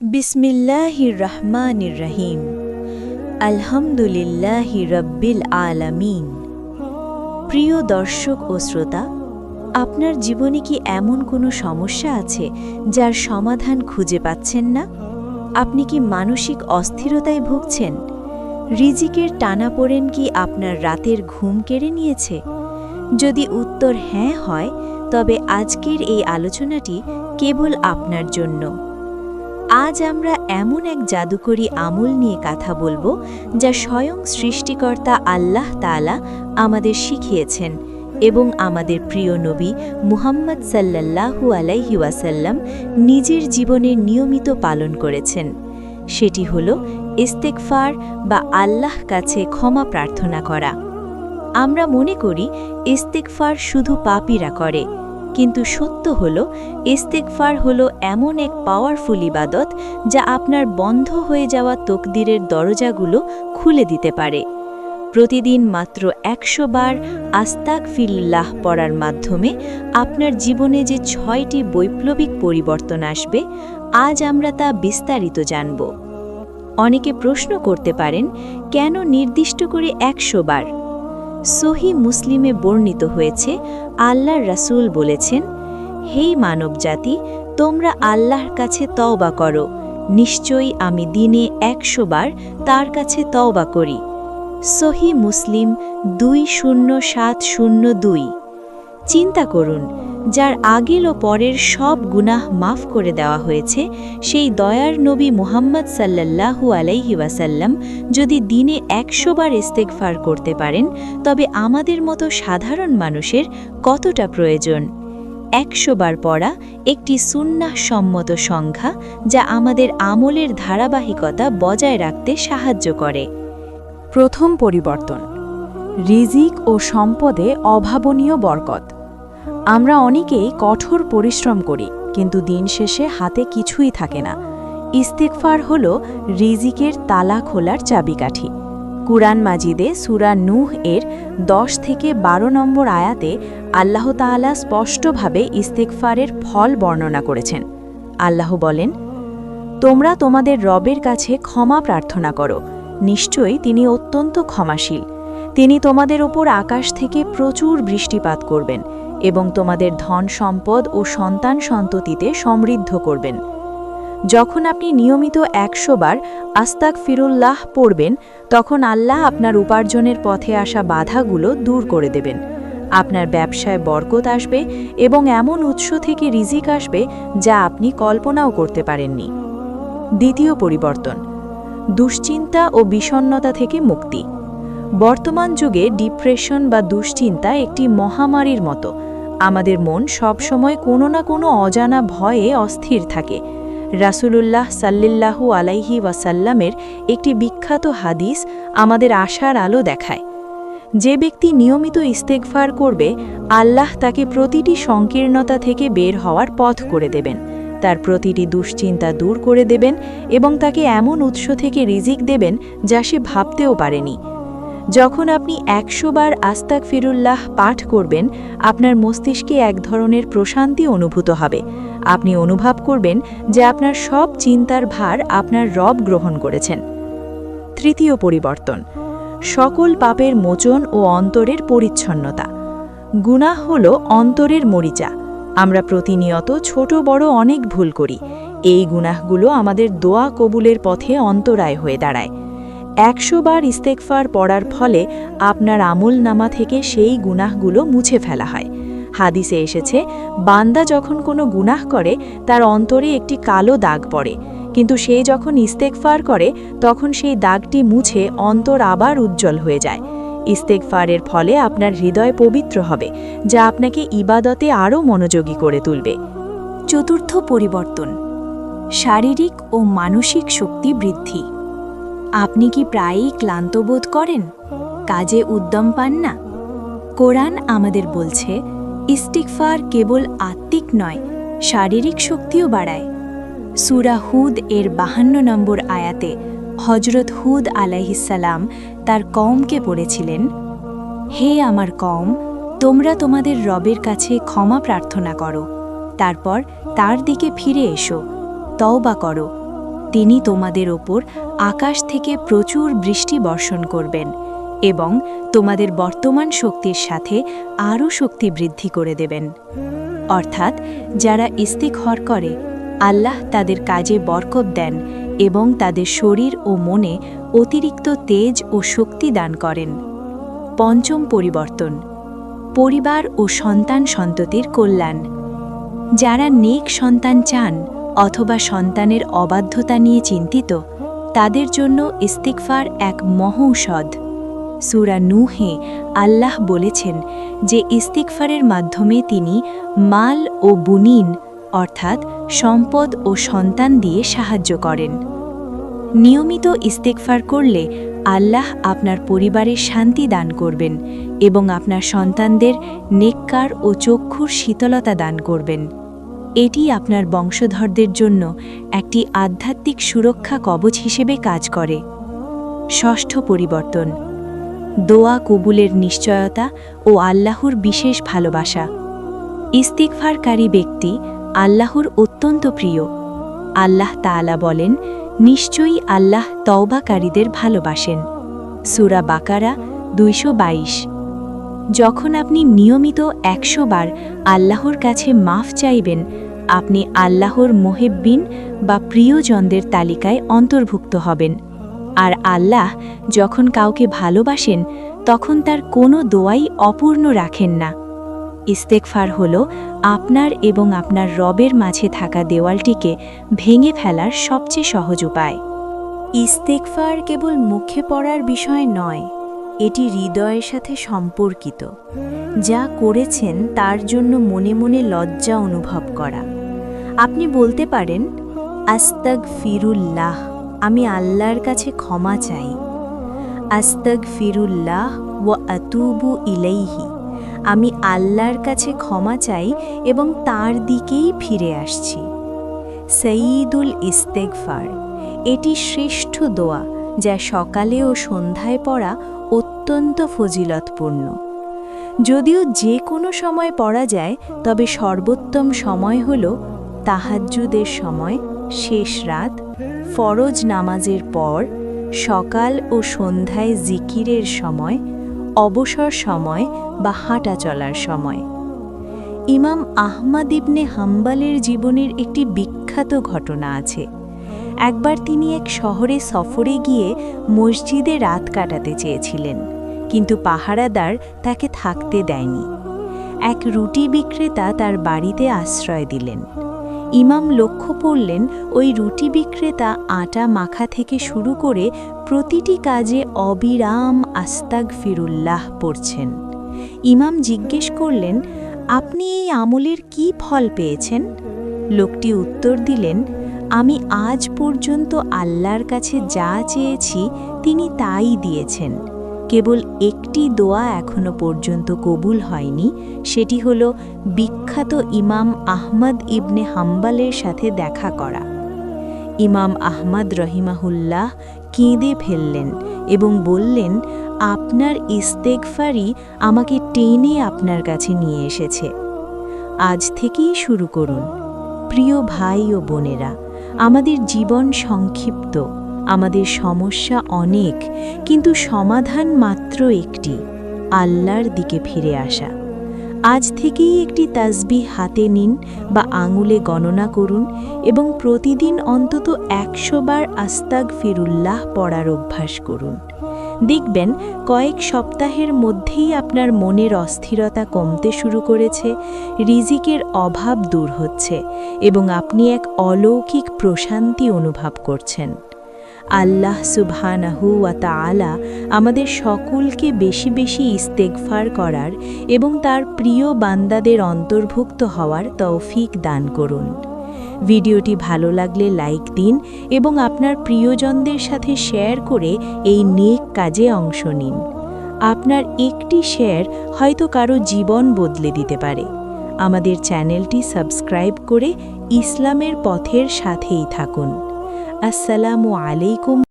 বিসমিল্লাহির রহমানির রহিম। আলহামদুলিল্লাহি রব্বিল আলামিন। প্রিয় দর্শক ও শ্রোতা, আপনার জীবনে কি এমন কোনো সমস্যা আছে যার সমাধান খুঁজে পাচ্ছেন না? আপনি কি মানসিক অস্থিরতায় ভুগছেন? রিজিকের টানা পড়েন কি আপনার রাতের ঘুম কেড়ে নিয়েছে? যদি উত্তর হ্যাঁ হয়, তবে আজকের এই আলোচনাটি কেবল আপনার জন্য। আজ আমরা এমন এক জাদুকরী আমল নিয়ে কথা বলব, যা স্বয়ং সৃষ্টিকর্তা আল্লাহ তাআলা আমাদের শিখিয়েছেন এবং আমাদের প্রিয় নবী মুহাম্মদ সাল্লাল্লাহু আলাইহি ওয়াসাল্লাম নিজের জীবনে নিয়মিত পালন করেছেন। সেটি হল ইস্তেকফার বা আল্লাহ কাছে ক্ষমা প্রার্থনা করা। আমরা মনে করি ইস্তেকফার শুধু পাপীরা করে কিন্তু সত্য হল ইস্তেকফার হল এমন এক পাওয়ারফুল ইবাদত যা আপনার বন্ধ হয়ে যাওয়া তকদিরের দরজাগুলো খুলে দিতে পারে। প্রতিদিন মাত্র একশো বার আস্তাক ফিল্লাহ পড়ার মাধ্যমে আপনার জীবনে যে ছয়টি বৈপ্লবিক পরিবর্তন আসবে, আজ আমরা তা বিস্তারিত জানব। অনেকে প্রশ্ন করতে পারেন, কেন নির্দিষ্ট করে একশো বার? সহি মুসলিমে বর্ণিত হয়েছে, আল্লাহর রাসুল বলেছেন হেই মানবজাতি, তোমরা আল্লাহর কাছে তওবা করো। নিশ্চয়ই আমি দিনে একশো বার তার কাছে তওবা করি। সহি মুসলিম দুই শূন্য সাত শূন্য দুই। চিন্তা করুন, যার আগের ও পরের সব গুনাহ মাফ করে দেওয়া হয়েছে, সেই দয়ার নবী মুহাম্মদ সাল্লাল্লাহু আলাইহি ওয়াসাল্লাম যদি দিনে একশো বার ইস্তেগফার করতে পারেন, তবে আমাদের মতো সাধারণ মানুষের কতটা প্রয়োজন? একশো বার পড়া একটি সুন্নাহ সম্মত সংখ্যা যা আমাদের আমলের ধারাবাহিকতা বজায় রাখতে সাহায্য করে। প্রথম পরিবর্তন, রিজিক ও সম্পদে অভাবনীয় বরকত। আমরা অনেকেই কঠোর পরিশ্রম করি, কিন্তু দিন শেষে হাতে কিছুই থাকে না। ইস্তেকফার হল রিজিকের তালা খোলার চাবিকাঠি। কুরআন মাজিদে সুরা নুহ এর দশ থেকে বারো নম্বর আয়াতে আল্লাহ তাআলা স্পষ্টভাবে ইস্তেকফারের ফল বর্ণনা করেছেন। আল্লাহ বলেন, তোমরা তোমাদের রবের কাছে ক্ষমা প্রার্থনা করো। নিশ্চয়ই তিনি অত্যন্ত ক্ষমাশীল। তিনি তোমাদের ওপর আকাশ থেকে প্রচুর বৃষ্টিপাত করবেন। এবং তোমাদের ধন সম্পদ ও সন্তান সন্ততিতে সমৃদ্ধ করবেন। যখন আপনি নিয়মিত একশো বার আস্তাক ফিরুল্লাহ পড়বেন, তখন আল্লাহ আপনার উপার্জনের পথে আসা বাধাগুলো দূর করে দেবেন। আপনার ব্যবসায় বরকত আসবে এবং এমন উৎস থেকে রিজিক আসবে যা আপনি কল্পনাও করতে পারেননি। দ্বিতীয় পরিবর্তন, দুশ্চিন্তা ও বিষণ্নতা থেকে মুক্তি। বর্তমান যুগে ডিপ্রেশন বা দুশ্চিন্তা একটি মহামারীর মতো। আমাদের মন সবসময় কোনো না কোনো অজানা ভয়ে অস্থির থাকে। রাসূলুল্লাহ সাল্লিল্লাহু আলাইহি ওয়াসাল্লামের একটি বিখ্যাত হাদিস আমাদের আশার আলো দেখায়। যে ব্যক্তি নিয়মিত ইস্তেকফার করবে, আল্লাহ তাকে প্রতিটি সংকীর্ণতা থেকে বের হওয়ার পথ করে দেবেন। তার প্রতিটি দুশ্চিন্তা দূর করে দেবেন এবং তাকে এমন উৎস থেকে রিজিক দেবেন যা সে ভাবতেও পারেনি। যখন আপনি একশো বার আস্তাক ফিরুল্লাহ পাঠ করবেন, আপনার মস্তিষ্কে এক ধরনের প্রশান্তি অনুভূত হবে। আপনি অনুভব করবেন যে আপনার সব চিন্তার ভার আপনার রব গ্রহণ করেছেন। তৃতীয় পরিবর্তন, সকল পাপের মোচন ও অন্তরের পরিচ্ছন্নতা। গুনাহ হল অন্তরের মরিচা। আমরা প্রতিনিয়ত ছোট বড় অনেক ভুল করি। এই গুনাহগুলো আমাদের দোয়া কবুলের পথে অন্তরায় হয়ে দাঁড়ায়। একশো বার ইস্তেকফার পড়ার ফলে আপনার আমল নামা থেকে সেই গুনাহগুলো মুছে ফেলা হয়। হাদিসে এসেছে, বান্দা যখন কোনো গুনাহ করে, তার অন্তরে একটি কালো দাগ পড়ে। কিন্তু সে যখন ইস্তেকফার করে, তখন সেই দাগটি মুছে অন্তর আবার উজ্জ্বল হয়ে যায়। ইস্তেকফারের ফলে আপনার হৃদয় পবিত্র হবে, যা আপনাকে ইবাদতে আরও মনোযোগী করে তুলবে। চতুর্থ পরিবর্তন, শারীরিক ও মানসিক শক্তি বৃদ্ধি। আপনি কি প্রায়ই ক্লান্ত বোধ করেন? কাজে উদ্যম পান না? কোরআন আমাদের বলছে ইস্তিকফার কেবল আত্মিক নয়, শারীরিক শক্তিও বাড়ায়। সুরা হুদ এর বাহান্ন নম্বর আয়াতে হজরত হুদ আলাইহিসাল্লাম তার কমকে পড়েছিলেন হে আমার কম তোমরা তোমাদের রবের কাছে ক্ষমা প্রার্থনা করো, তারপর তার দিকে ফিরে এসো, তওবা করো। তিনি তোমাদের ওপর আকাশ থেকে প্রচুর বৃষ্টি বর্ষণ করবেন এবং তোমাদের বর্তমান শক্তির সাথে আরও শক্তি বৃদ্ধি করে দেবেন। অর্থাৎ যারা ইস্তিখর করে, আল্লাহ তাদের কাজে বরকত দেন এবং তাদের শরীর ও মনে অতিরিক্ত তেজ ও শক্তি দান করেন। পঞ্চম পরিবর্তন, পরিবার ও সন্তান সন্ততির কল্যাণ। যারা নেক সন্তান চান অথবা সন্তানের অবাধ্যতা নিয়ে চিন্তিত, তাদের জন্য ইস্তিকফার এক মহৌষধ সুরা নুহে আল্লাহ বলেছেন যে ইস্তিকফারের মাধ্যমে তিনি মাল ও বুনিন, অর্থাৎ সম্পদ ও সন্তান দিয়ে সাহায্য করেন। নিয়মিত ইস্তেকফার করলে আল্লাহ আপনার পরিবারের শান্তি দান করবেন এবং আপনার সন্তানদের নেককার ও চক্ষুর শীতলতা দান করবেন। এটি আপনার বংশধরদের জন্য একটি আধ্যাত্মিক সুরক্ষা কবচ হিসেবে কাজ করে। ষষ্ঠ পরিবর্তন। দোয়া কবুলের নিশ্চয়তা ও আল্লাহর বিশেষ ভালোবাসা। ইস্তিকফারকারী ব্যক্তি আল্লাহর অত্যন্ত প্রিয়। আল্লাহ তাআলা বলেন, নিশ্চয়ই আল্লাহ তওবাকারীদের ভালোবাসেন। সুরা বাকারা দুইশো বাইশ। যখন আপনি নিয়মিত একশো বার আল্লাহর কাছে মাফ চাইবেন, আপনি আল্লাহর মোহেব্বিন বা প্রিয়জনদের তালিকায় অন্তর্ভুক্ত হবেন। আর আল্লাহ যখন কাউকে ভালোবাসেন, তখন তার কোনো দোয়াই অপূর্ণ রাখেন না। ইস্তেকফার হল আপনার এবং আপনার রবের মাঝে থাকা দেওয়ালটিকে ভেঙে ফেলার সবচেয়ে সহজ উপায়। ইস্তেকফার কেবল মুখে পড়ার বিষয় নয়। এটি হৃদয়ের সাথে সম্পর্কিত। যা করেছেন তার জন্য মনে মনে লজ্জা অনুভব করা। আপনি বলতে পারেন আস্তাক ফিরুল্লাহ আমি আল্লাহর কাছে ক্ষমা চাই। আস্তাক ফিরুল্লাহ ও আতুবু ইলাইহি, আমি আল্লাহর কাছে ক্ষমা চাই এবং তার দিকেই ফিরে আসছি। সঈদুল ইস্তেকফার এটি শ্রেষ্ঠ দোয়া যা সকালে ও সন্ধ্যায় পড়া অত্যন্ত ফজিলতপূর্ণ। যদিও যে কোনো সময় পড়া যায়, তবে সর্বোত্তম সময় হল তাহাজ্জুদের সময়, শেষ রাত, ফরজ নামাজের পর, সকাল ও সন্ধ্যায় জিকিরের সময়, অবসর সময় বা হাঁটা চলার সময়। ইমাম আহমাদ ইবনে হাম্বালের জীবনের একটি বিখ্যাত ঘটনা আছে। একবার তিনি এক শহরে সফরে গিয়ে মসজিদে রাত কাটাতে চেয়েছিলেন, কিন্তু পাহারাদার তাকে থাকতে দেয়নি। এক রুটি বিক্রেতা তার বাড়িতে আশ্রয় দিলেন। ইমাম লক্ষ্য করলেন, ওই রুটি বিক্রেতা আটা মাখা থেকে শুরু করে প্রতিটি কাজে অবিরাম আস্তাগ ফিরুল্লাহ পড়ছেন। ইমাম জিজ্ঞেস করলেন, আপনি এই আমলের কি ফল পেয়েছেন? লোকটি উত্তর দিলেন আমি আজ পর্যন্ত আল্লাহর কাছে যা চেয়েছি, তিনি তাই দিয়েছেন। কেবল একটি দোয়া এখনও পর্যন্ত কবুল হয়নি, সেটি হল, বিখ্যাত ইমাম আহমদ ইবনে হাম্বালের সাথে দেখা করা। ইমাম আহমদ রহিমাহুল্লাহ কেঁদে ফেললেন এবং বললেন, আপনার ইস্তেকফারি আমাকে টেনে আপনার কাছে নিয়ে এসেছে। আজ থেকেই শুরু করুন। প্রিয় ভাই ও বোনেরা আমাদের জীবন সংক্ষিপ্ত, আমাদের সমস্যা অনেক, কিন্তু সমাধান মাত্র একটি, আল্লাহর দিকে ফিরে আসা। আজ থেকেই একটি তাজবি হাতে নিন বা আঙুলে গণনা করুন এবং প্রতিদিন অন্তত একশো বার আস্তাগ ফিরুল্লাহ পড়ার অভ্যাস করুন। দেখবেন কয়েক সপ্তাহের মধ্যেই আপনার মনের অস্থিরতা কমতে শুরু করেছে, রিজিকের অভাব দূর হচ্ছে এবং আপনি এক অলৌকিক প্রশান্তি অনুভব করছেন। আল্লাহ সুবহানাহু ওয়া তাআলা আমাদের সকলকে বেশি বেশি ইস্তেগফার করার এবং তার প্রিয় বান্দাদের অন্তর্ভুক্ত হওয়ার তৌফিক দান করুন। ভিডিওটি ভালো লাগলে লাইক দিন এবং আপনার প্রিয়জনদের সাথে শেয়ার করে এই নেক কাজে অংশ নিন। আপনার একটি শেয়ার হয়তো কারও জীবন বদলে দিতে পারে। আমাদের চ্যানেলটি সাবস্ক্রাইব করে ইসলামের পথের সাথেই থাকুন। আসসালামু আলাইকুম।